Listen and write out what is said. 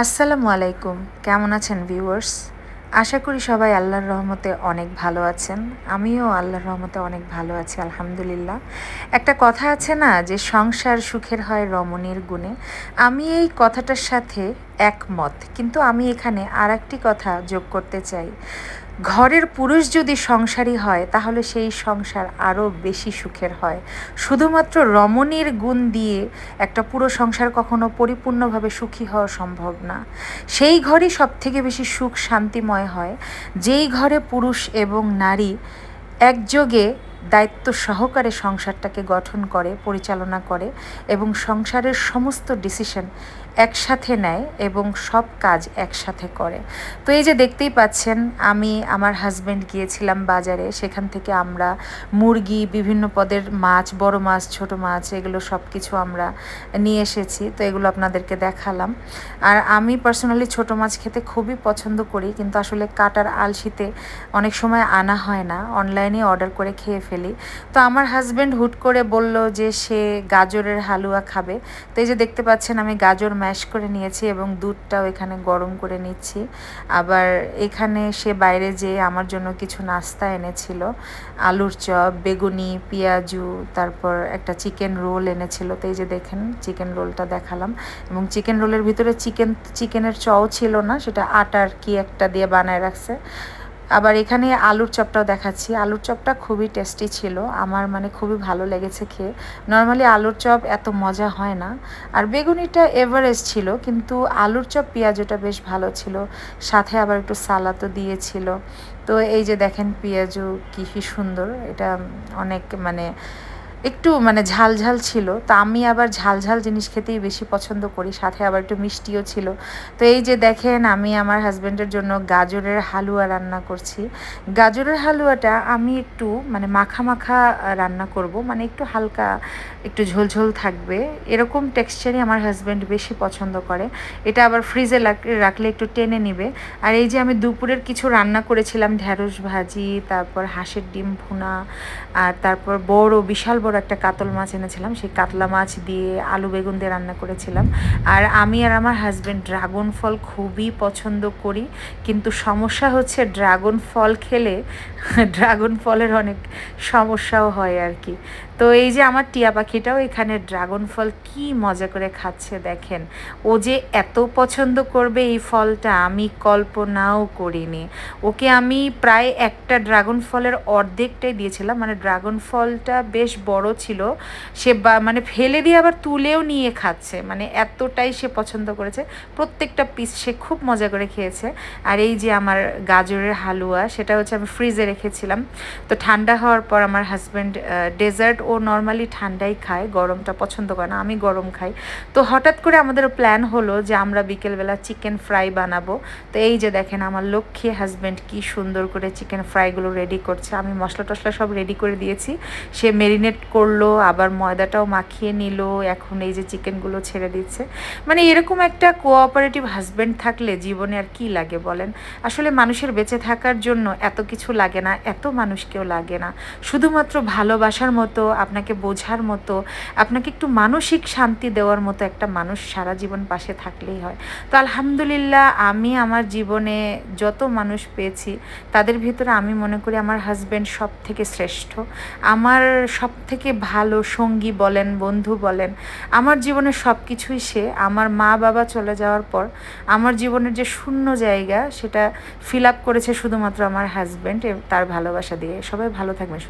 আসসালামু আলাইকুম। কেমন আছেন ভিউয়ার্স? আশা করি সবাই আল্লাহর রহমতে অনেক ভালো আছেন। আমিও আল্লাহর রহমতে অনেক ভালো আছি, আলহামদুলিল্লাহ। একটা কথা আছে না, যে সংসার সুখের হয় রমণীর গুণে। আমি এই কথাটার সাথে একমত। কিন্তু আমি এখানে আর একটি কথা যোগ করতে চাই। ঘরের পুরুষ যদি সংসারী হয়, তাহলে সেই সংসার আরও বেশি সুখের হয়। শুধুমাত্র রমণীর গুণ দিয়ে একটা পুরো সংসার কখনো পরিপূর্ণভাবে সুখী হওয়া সম্ভব না। সেই ঘরই সব থেকে বেশি সুখ শান্তিময় হয়। যেই ঘরে পুরুষ এবং নারী একযোগে দায়িত্ব সহকারে সংসারটাকে গঠন করে, পরিচালনা করে এবং সংসারের সমস্ত ডিসিশন একসাথে নেয় এবং সব কাজ একসাথে করে। তো এই যে দেখতেই পাচ্ছেন, আমি আমার হাজব্যান্ড গিয়েছিলাম বাজারে, সেখান থেকে আমরা মুরগি, বিভিন্ন পদের মাছ, বড় মাছ, ছোট মাছ, এগুলো সব কিছু আমরা নিয়ে এসেছি। তো এগুলো আপনাদেরকে দেখালাম। আর আমি পার্সোনালি ছোট মাছ খেতে খুবই পছন্দ করি, কিন্তু আসলে কাটার আলসিতে অনেক সময় আনা হয় না। অনলাইনে অর্ডার করে খেয়ে ফেলি। তো আমার হাজব্যান্ড হুট করে বলল যে সে গাজরের হালুয়া খাবে। তো এই যে দেখতে পাচ্ছেন আমি গাজর ম্যাশ করে নিয়েছি এবং দুধটাও এখানে গরম করে নিচ্ছি। আবার এখানে সে বাইরে যেয়ে আমার জন্য কিছু নাস্তা এনেছিল। আলুর চপ, বেগুনি, পেঁয়াজু, তারপর একটা চিকেন রোল এনেছিল। তো এই যে দেখেন চিকেন রোলটা দেখালাম। এবং চিকেন রোলের ভিতরে চিকেন চিকেনের চও ছিল না, সেটা আটার কি একটা দিয়ে বানায় রাখছে। আবার এখানে আলুর চপটাও দেখাচ্ছি। আলুর চপটা খুবই টেস্টি ছিল। আমার মানে খুবই ভালো লেগেছে খেয়ে। নর্মালি আলুর চপ এত মজা হয় না। আর বেগুনিটা এভারেজ ছিল, কিন্তু আলুর চপ পেঁয়াজটা বেশ ভালো ছিল। সাথে আবার একটু সালাদও দিয়েছিল। তো এই যে দেখেন পেঁয়াজু কী সুন্দর। এটা অনেক মানে একটু মানে ঝাল ঝাল ছিল, তা আমি আবার ঝাল ঝাল জিনিস খেতেই বেশি পছন্দ করি, সাথে আবার একটু মিষ্টিও ছিল। তো এই যে দেখেন, আমি আমার হাজব্যান্ডের জন্য গাজরের হালুয়া রান্না করছি। গাজরের হালুয়াটা আমি একটু মানে মাখা মাখা রান্না করব মানে একটু হালকা, একটু ঝোলঝোল থাকবে। এরকম টেক্সচারই আমার হাজব্যান্ড বেশি পছন্দ করে। এটা আবার ফ্রিজে রাখলে একটু টেনে নিবে। আর এই যে আমি দুপুরের কিছু রান্না করেছিলাম ঢ্যাঁড়স ভাজি, তারপর হাঁসের ডিম ভুনা, আর তারপর বড়, বিশাল বড় একটা কাতল মাছ এনেছিলাম, সেই কাতলা মাছ দিয়ে আলু বেগুন দিয়ে রান্না করেছিলাম। আর আমি আর আমার হাজব্যান্ড ড্রাগন ফল খুবই পছন্দ করি, কিন্তু সমস্যা হচ্ছে ড্রাগন ফল খেলে ড্রাগন ফলের অনেক সমস্যাও হয় আর কি। তো এই যে আমার টিয়া পাখিটাও এখানে ড্রাগন ফল কি মজা করে খাচ্ছে দেখেন। ও যে এত পছন্দ করবে এই ফলটা আমি কল্পনাও করিনি। ওকে আমি প্রায় একটা ড্রাগন ফলের অর্ধেকটাই দিয়েছিলাম মানে ড্রাগন ফলটা বেশ বড় ছিল। সে বা মানে ফেলে দিয়ে আবার তুলেও নিয়ে খাচ্ছে মানে এতটাই সে পছন্দ করেছে। প্রত্যেকটা পিস সে খুব মজা করে খেয়েছে। আর এই যে আমার গাজরের হালুয়া, সেটা হচ্ছে আমি ফ্রিজে রেখেছিলাম। তো ঠান্ডা হওয়ার পর আমার হাজব্যান্ড ডেজার্ট ও নর্মালি ঠান্ডাই খায়, গরমটা পছন্দ করে না, আমি গরম খাই। তো হঠাৎ করে আমাদের প্ল্যান হলো যে আমরা বিকেলবেলা চিকেন ফ্রাই বানাবো। তো এই যে দেখেন আমার লক্ষ্মী হাজব্যান্ড কি সুন্দর করে চিকেন ফ্রাইগুলো রেডি করছে। আমি মশলা টশলা সব রেডি করে দিয়েছি। সে মেরিনেট করল, আবার ময়দাটাও মাখিয়ে নিল, এখন এই যে চিকেনগুলো ছেড়ে দিচ্ছে। মানে এরকম একটা কোঅপারেটিভ হাজব্যান্ড থাকলে জীবনে আর কি লাগে বলেন? আসলে মানুষের বেঁচে থাকার জন্য এত কিছু লাগে না, এত মানুষকেও লাগে না। শুধুমাত্র ভালোবাসার মতো আপনাকে বোঝার মতো, আপনাকে একটু মানসিক শান্তি দেওয়ার মতো একটা মানুষ সারা জীবন পাশে থাকলেই হয়। তো আলহামদুলিল্লাহ আমি আমার জীবনে যত মানুষ পেয়েছি, তাদের ভিতরে আমি মনে করি আমার হাজব্যান্ড সব থেকে শ্রেষ্ঠ। আমার সব থেকে ভালো সঙ্গী বলেন, বন্ধু বলেন, আমার জীবনে সব কিছুই সে। আমার মা বাবা চলে যাওয়ার পর আমার জীবনের যে শূন্য জায়গা, সেটা ফিল আপ করেছে শুধুমাত্র আমার হাজব্যান্ড তার ভালোবাসা দিয়ে। সবাই ভালো থাকবেন